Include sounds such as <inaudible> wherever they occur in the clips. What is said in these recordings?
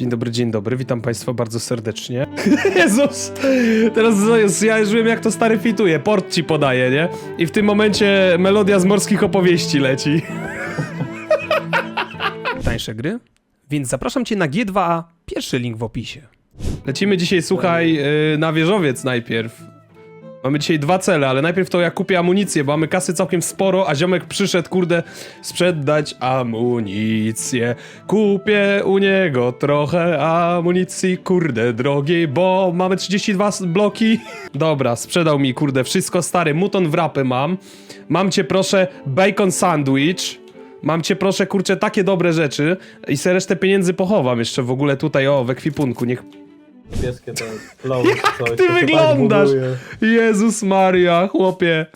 Dzień dobry, dzień dobry, witam państwa bardzo serdecznie. <laughs> Jezus! Teraz ja już wiem jak to stary fituje, port ci podaje, nie? I w tym momencie melodia z morskich opowieści leci. <laughs> Tańsze gry? Więc zapraszam cię na G2A, pierwszy link w opisie. Lecimy dzisiaj, słuchaj, yy, na wieżowiec najpierw. Mamy dzisiaj dwa cele, ale najpierw to ja kupię amunicję, bo mamy kasy całkiem sporo, a ziomek przyszedł, kurde, sprzedać amunicję. Kupię u niego trochę amunicji, kurde, drogiej, bo mamy 32 s- bloki. <laughs> Dobra, sprzedał mi, kurde, wszystko stary, muton wrapy mam. Mam cię, proszę, bacon sandwich. Mam cię, proszę, kurczę, takie dobre rzeczy i se resztę pieniędzy pochowam jeszcze w ogóle tutaj, o, w ekwipunku, niech Niebieskie to jest flow, Jak coś, ty to się tak wyglądasz? buduje. Jezus Maria, chłopie.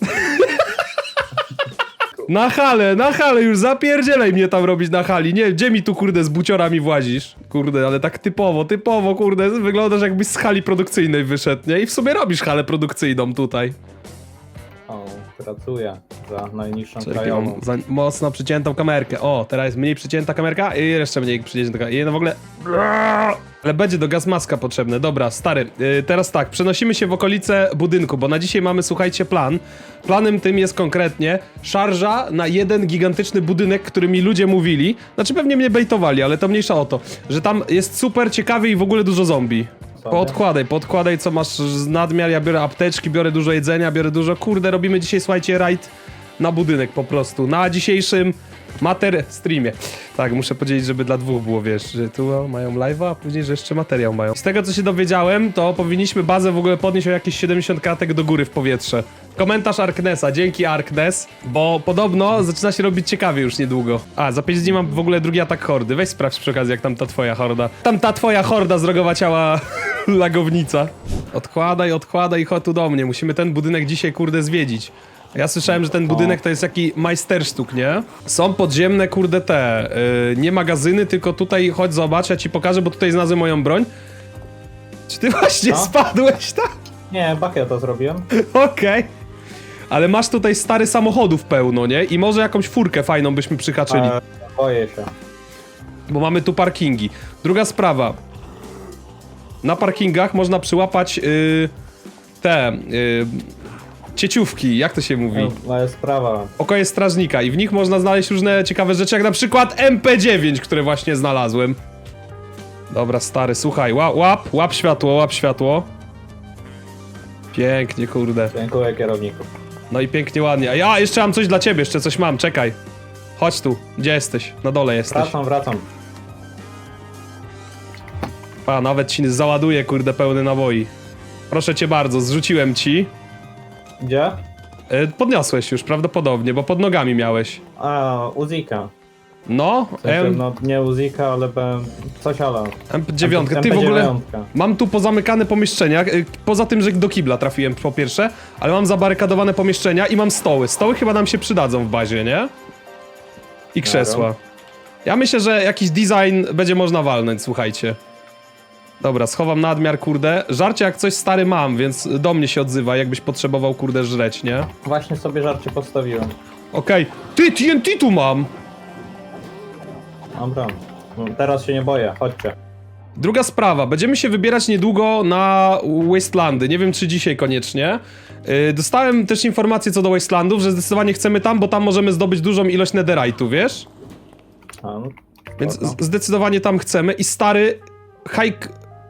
Na hale, na hale, już zapierdzielaj mnie tam robić na hali. Nie, gdzie mi tu kurde z buciorami włazisz? Kurde, ale tak typowo, typowo, kurde, wyglądasz jakbyś z hali produkcyjnej wyszedł, nie? I w sumie robisz halę produkcyjną tutaj. O, pracuję za najniższą Czekaj, krajową. mam za mocno przyciętą kamerkę. O, teraz jest mniej przycięta kamerka i jeszcze mniej przycięta kamerka. I no w ogóle... Ale będzie do gazmaska potrzebne. Dobra, stary, yy, teraz tak, przenosimy się w okolice budynku, bo na dzisiaj mamy, słuchajcie, plan. Planem tym jest konkretnie szarża na jeden gigantyczny budynek, który mi ludzie mówili. Znaczy pewnie mnie bejtowali, ale to mniejsza o to, że tam jest super ciekawy i w ogóle dużo zombie. Podkładaj, podkładaj co masz z nadmiar, ja biorę apteczki, biorę dużo jedzenia, biorę dużo, kurde, robimy dzisiaj, słuchajcie, rajd na budynek po prostu, na dzisiejszym mater streamie. Tak, muszę powiedzieć, żeby dla dwóch było, wiesz, że tu mają live'a, a później, że jeszcze materiał mają. Z tego, co się dowiedziałem, to powinniśmy bazę w ogóle podnieść o jakieś 70 kratek do góry w powietrze. Komentarz Arknesa, dzięki Arknes, bo podobno zaczyna się robić ciekawie już niedługo. A, za 5 dni mam w ogóle drugi atak hordy, weź sprawdź przy okazji, jak tam ta twoja horda. Tam ta twoja horda zrogowa ciała <laughs> <laughs> lagownica. Odkładaj, odkładaj chodź tu do mnie, musimy ten budynek dzisiaj, kurde, zwiedzić. Ja słyszałem, że ten budynek to jest taki majstersztuk, nie? Są podziemne, kurde, te, yy, nie magazyny, tylko tutaj, chodź zobacz, ja ci pokażę, bo tutaj znalazłem moją broń. Czy ty właśnie Co? spadłeś tam? Nie, bakę to zrobiłem. <laughs> Okej. Ale masz tutaj stary samochodów pełno, nie? I może jakąś furkę fajną byśmy przyhaczyli. E, boję się. Bo mamy tu parkingi. Druga sprawa. Na parkingach można przyłapać yy, te yy, cieciówki, jak to się mówi? No, Moja sprawa. Okoje strażnika i w nich można znaleźć różne ciekawe rzeczy, jak na przykład MP9, które właśnie znalazłem. Dobra, stary, słuchaj, łap, łap, łap światło, łap światło. Pięknie, kurde. Dziękuję kierowniku. No i pięknie, ładnie. A ja jeszcze mam coś dla ciebie, jeszcze coś mam, czekaj. Chodź tu, gdzie jesteś? Na dole jesteś. Wracam, wracam. A, nawet ci załaduję, kurde, pełny naboi. Proszę cię bardzo, zrzuciłem ci. Gdzie? E, podniosłeś już, prawdopodobnie, bo pod nogami miałeś. A, Uzika. No, W sensie, M, no nie Uzika, ale BM... coś ale. MP9. Ty w ogóle... Mam tu pozamykane pomieszczenia, y, poza tym, że do kibla trafiłem po pierwsze, ale mam zabarykadowane pomieszczenia i mam stoły. Stoły chyba nam się przydadzą w bazie, nie? I krzesła. Ja myślę, że jakiś design będzie można walnąć, słuchajcie. Dobra, schowam nadmiar, kurde. Żarcie jak coś stary mam, więc do mnie się odzywa, jakbyś potrzebował, kurde, żreć, nie? Właśnie sobie żarcie postawiłem. Okej. Ty, TNT tu mam! Dobra. No, teraz się nie boję, chodźcie. Druga sprawa, będziemy się wybierać niedługo na Wastelandy. Nie wiem, czy dzisiaj koniecznie. Yy, dostałem też informację co do Wastelandów, że zdecydowanie chcemy tam, bo tam możemy zdobyć dużą ilość netherite'u, wiesz? A, no, Więc spoko. z- zdecydowanie tam chcemy. I stary High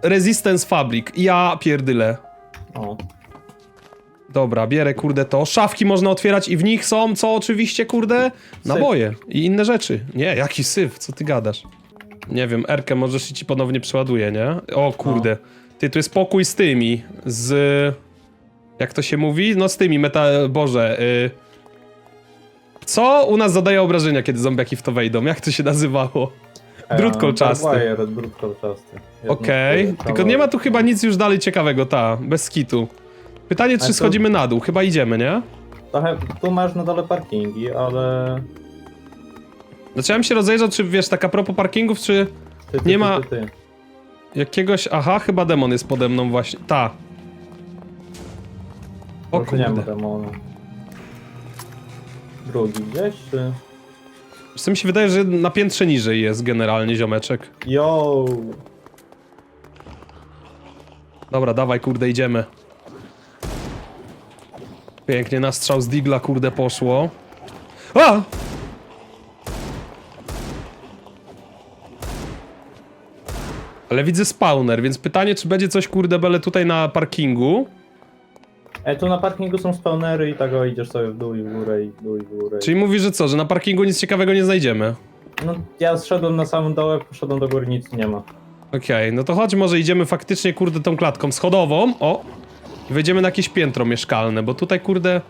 Resistance Fabric. Ja pierdyle. O, Dobra, bierę kurde to. Szafki można otwierać i w nich są, co oczywiście, kurde? Naboje i inne rzeczy. Nie, jaki syf, co ty gadasz? Nie wiem, Erkę możesz i ci ponownie przeładuje, nie? O kurde. Ty, tu jest pokój z tymi, z... Jak to się mówi? No z tymi meta... Boże, y... Co u nas zadaje obrażenia, kiedy zombiaki w to wejdą? Jak to się nazywało? Drut E, kolczasty. Barbwire, drut kolczasty. Jedno Okej, z tylko nie ma tu chyba nic już dalej ciekawego, ta, bez skitu. Pytanie, czy to- schodzimy na dół? Chyba idziemy, nie? Trochę, tu masz na dole parkingi, ale... Bym się rozejrzał, czy wiesz, tak a propos parkingów, czy Ty, ty, Nie ty, ma- Ty, ty. jakiegoś... Aha, chyba demon jest pode mną właśnie. Ta. O Może nie ma kurde. demonu. Drugi gdzieś, czy... Wiesz co mi się wydaje, że na piętrze niżej jest generalnie ziomeczek. Yo! Dobra, dawaj, kurde, idziemy. Pięknie, na strzał z digla, kurde, poszło. A! Ale widzę spawner, więc pytanie, czy będzie coś, kurde, bele tutaj na parkingu. Ej, tu na parkingu są spawnery i tak o, idziesz sobie w dół i w górę i w dół i w górę. Czyli mówisz, że co, że na parkingu nic ciekawego nie znajdziemy? No, ja zszedłem na samym dole, poszedłem do góry, nic nie ma. Okej, no to chodź, może idziemy faktycznie, kurde, tą klatką schodową, o! I wejdziemy na jakieś piętro mieszkalne, bo tutaj, kurde...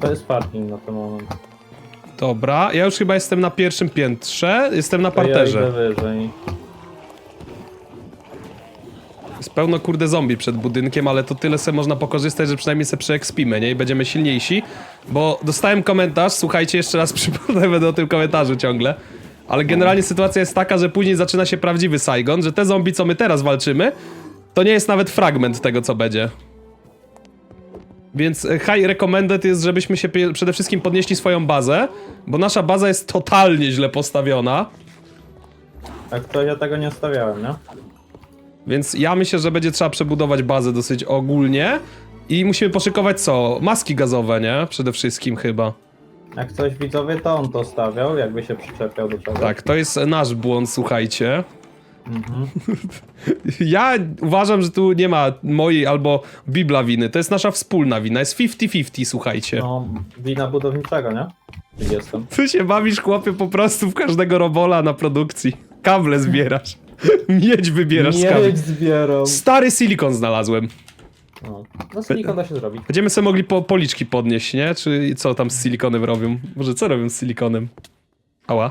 To jest parking na ten moment. Dobra, ja już chyba jestem na pierwszym piętrze, jestem na To ja parterze. idę wyżej. Jest pełno, kurde, zombie przed budynkiem, ale to tyle se można pokorzystać, że przynajmniej se przeekspimy, nie? I będziemy silniejsi, bo dostałem komentarz, słuchajcie, jeszcze raz <laughs> przypomnę, będę o tym komentarzu ciągle, ale generalnie sytuacja jest taka, że później zaczyna się prawdziwy Saigon, że te zombie, co my teraz walczymy, to nie jest nawet fragment tego, co będzie. Więc e, high recommended jest, żebyśmy się przede wszystkim podnieśli swoją bazę, bo nasza baza jest totalnie źle postawiona. Jak to ja tego nie stawiałem, nie? Więc ja myślę, że będzie trzeba przebudować bazę dosyć ogólnie i musimy poszykować co? Maski gazowe, nie? Przede wszystkim chyba. Jak coś widzowie, to on to stawiał, jakby się przyczepiał do czegoś. Tak, to jest nasz błąd, słuchajcie. Mhm. <laughs> Ja uważam, że tu nie ma mojej albo Bibla winy. To jest nasza wspólna wina. Jest 50-50, słuchajcie. No, wina budowniczego, nie? Jestem. Ty się bawisz, chłopie, po prostu w każdego robola na produkcji. Kable zbierasz. <laughs> Miedź wybierasz z kabli. Miedź. Stary silikon znalazłem. No, no silikon da się zrobić. Będziemy sobie mogli po, policzki podnieść, nie? Czy co tam z silikonem robią? Może co robią z silikonem? Ała.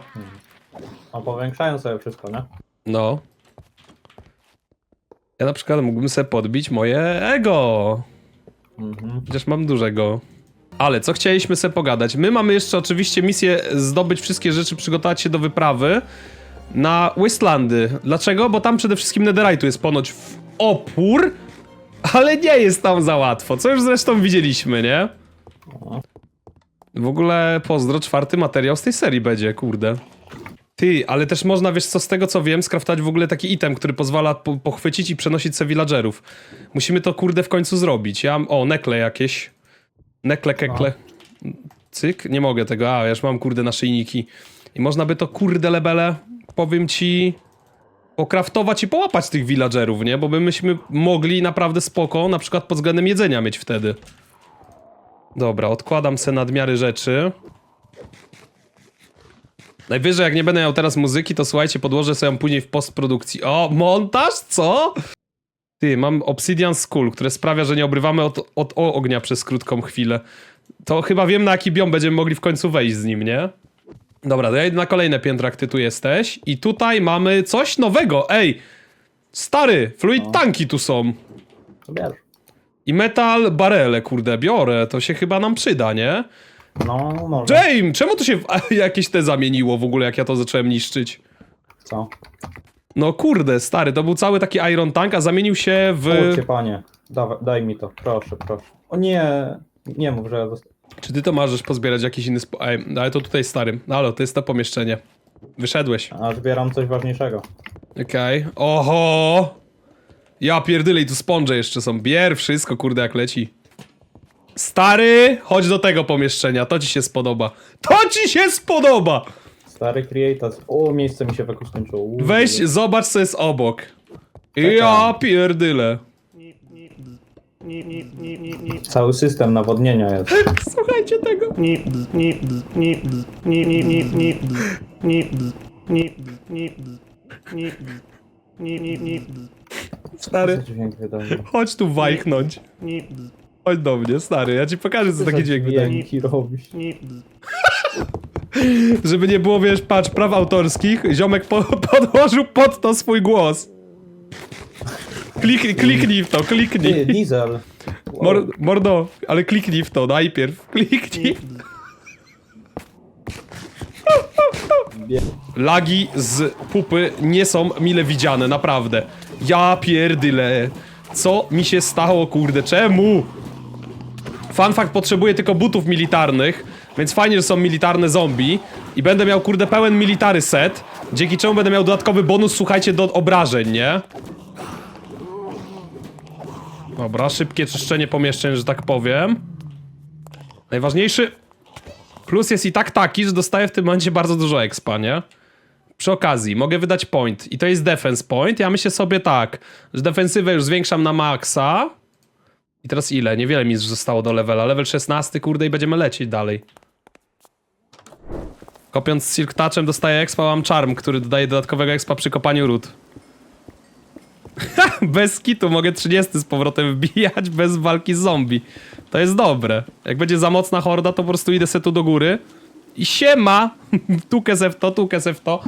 No, powiększają sobie wszystko, nie? No. Ja na przykład mógłbym sobie podbić moje ego. Mhm. Chociaż mam dużego. Ale co chcieliśmy sobie pogadać? My mamy jeszcze oczywiście misję zdobyć wszystkie rzeczy, przygotować się do wyprawy na Wastelandy. Dlaczego? Bo tam przede wszystkim Netherite'u jest ponoć w opór, ale nie jest tam za łatwo, co już zresztą widzieliśmy, nie? W ogóle pozdro, czwarty materiał z tej serii będzie, kurde. Ty, ale też można, wiesz co, z tego co wiem, skraftować w ogóle taki item, który pozwala po pochwycić i przenosić se villagerów. Musimy to, kurde, w końcu zrobić. Ja mam, o, nekle jakieś. Nekle, kekle. Cyk, nie mogę tego, a, ja już mam, kurde, naszyjniki. I można by to, kurde, lebele, powiem ci, pokraftować i połapać tych villagerów, nie? Bo by myśmy mogli naprawdę spoko, na przykład pod względem jedzenia mieć wtedy. Dobra, odkładam se nadmiary rzeczy. Najwyżej jak nie będę miał teraz muzyki, to słuchajcie, podłożę sobie ją później w postprodukcji. O, montaż? Co? Ty, mam Obsidian Skull, które sprawia, że nie obrywamy od, od ognia przez krótką chwilę. To chyba wiem na jaki biom będziemy mogli w końcu wejść z nim, nie? Dobra, ja idę na kolejne piętro, jak ty tu jesteś. I tutaj mamy coś nowego, ej! Stary, fluid No. tanki tu są. To bierz. I metal barele, kurde, biorę. To się chyba nam przyda, nie? No, może. James, czemu to się w <laughs> jakieś te zamieniło w ogóle, jak ja to zacząłem niszczyć? Co? No kurde, stary, to był cały taki Iron Tank, a zamienił się w... Kurcie, panie. Daj mi to, proszę, proszę. O nie, nie mów, że. Czy ty to możesz pozbierać jakiś inny sposób? Ale to tutaj stary. No ale to jest to pomieszczenie. Wyszedłeś. A zbieram coś ważniejszego. Okej. Oho! Ja pierdylej, tu sponże jeszcze są. Bier wszystko, kurde, jak leci. Stary, chodź do tego pomieszczenia, to ci się spodoba. To ci się spodoba! Stary Creators. O, miejsce mi się skończyło. Uuu, Weź, zobacz co jest obok. Ja pierdyle. Cały system nawodnienia jest. <laughs> Słuchajcie tego. Stary, Co dźwięk wydaje? chodź tu wajchnąć. Chodź do mnie, stary, ja ci pokażę co taki dźwięk wydaje. Dźwięki robisz. Żeby nie było, wiesz, patrz, praw autorskich, ziomek po podłożył pod to swój głos. Kliknij, kliknij w to, Ty, kliknij. diesel. Wow. Mor mordo, ale kliknij w to najpierw, kliknij. Bie- Lagi z pupy nie są mile widziane, naprawdę. Ja pierdyle. Co mi się stało, kurde, czemu? Fun fact, potrzebuję tylko butów militarnych, więc fajnie, że są militarne zombie. I będę miał, kurde, pełen military set, dzięki czemu będę miał dodatkowy bonus, słuchajcie, do obrażeń, nie? Dobra, szybkie czyszczenie pomieszczeń, że tak powiem. Najważniejszy plus jest i tak taki, że dostaję w tym momencie bardzo dużo expa, nie? Przy okazji, mogę wydać point i to jest defense point. Ja myślę sobie tak, że defensywę już zwiększam na maksa. I teraz ile? Niewiele mi zostało do levela. Level 16, kurde, i będziemy lecieć dalej. Kopiąc Silk Touchem dostaję expa, mam charm, który dodaje dodatkowego expa przy kopaniu ród. <laughs> bez kitu mogę 30 z powrotem wbijać bez walki z zombie. To jest dobre. Jak będzie za mocna horda, to po prostu idę se tu do góry. I siema! <laughs> tukę se w to, tukę se w to.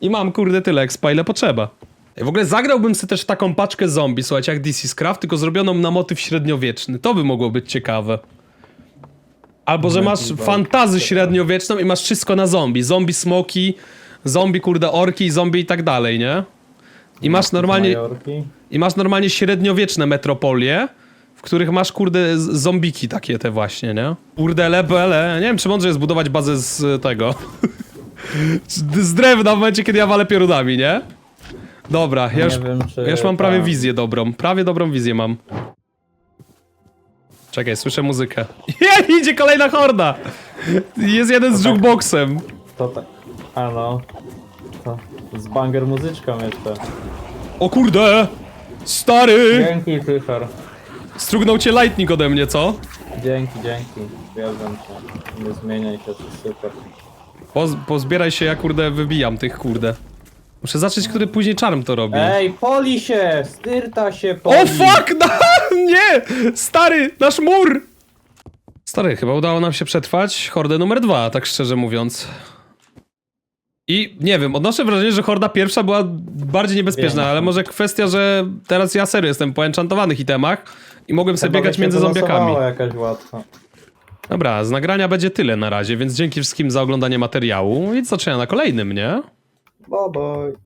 I mam kurde tyle expa, ile potrzeba. W ogóle zagrałbym sobie też taką paczkę zombie, słuchajcie, jak DC Craft, tylko zrobioną na motyw średniowieczny. To by mogło być ciekawe. Albo, że masz fantazy średniowieczną i masz wszystko na zombie. Zombie smoki, zombie kurde orki, zombie i tak dalej, nie? I masz normalnie, Majorki. i masz normalnie średniowieczne metropolie, w których masz kurde z- zombiki takie te właśnie, nie? Kurde lebele, nie wiem czy mądrze jest budować bazę z tego. <laughs> z z drewna w momencie kiedy ja walę piorunami, nie? Dobra, ja już, wiem, czy ja już mam prawie tam- wizję dobrą, prawie dobrą wizję mam. Czekaj, słyszę muzykę. <laughs> Je, idzie kolejna horda! Jest jeden z jukeboxem. To tak. A no. To z banger muzyczką jeszcze. O kurde! Stary! Dzięki, Fisher. Strugnął cię lightning ode mnie, co? Dzięki, dzięki. Wjeżdżam cię. Nie zmieniaj się, to super. Poz, pozbieraj się, ja kurde wybijam tych kurde. Muszę zacząć, który później czarm to robi. Ej, poli się! Styrta się poli! o fuck! <laughs> No, nie! Stary, nasz mur! Stary, chyba udało nam się przetrwać hordę numer dwa, tak szczerze mówiąc. I nie wiem, odnoszę wrażenie, że horda pierwsza była bardziej niebezpieczna, Wiem. ale może kwestia, że teraz ja serio jestem po enchantowanych itemach i mogłem sobie biegać się między zombiakami. jakaś łatwa. Dobra, z nagrania będzie tyle na razie, więc dzięki wszystkim za oglądanie materiału i zobaczenia na kolejnym, nie? Bye bye.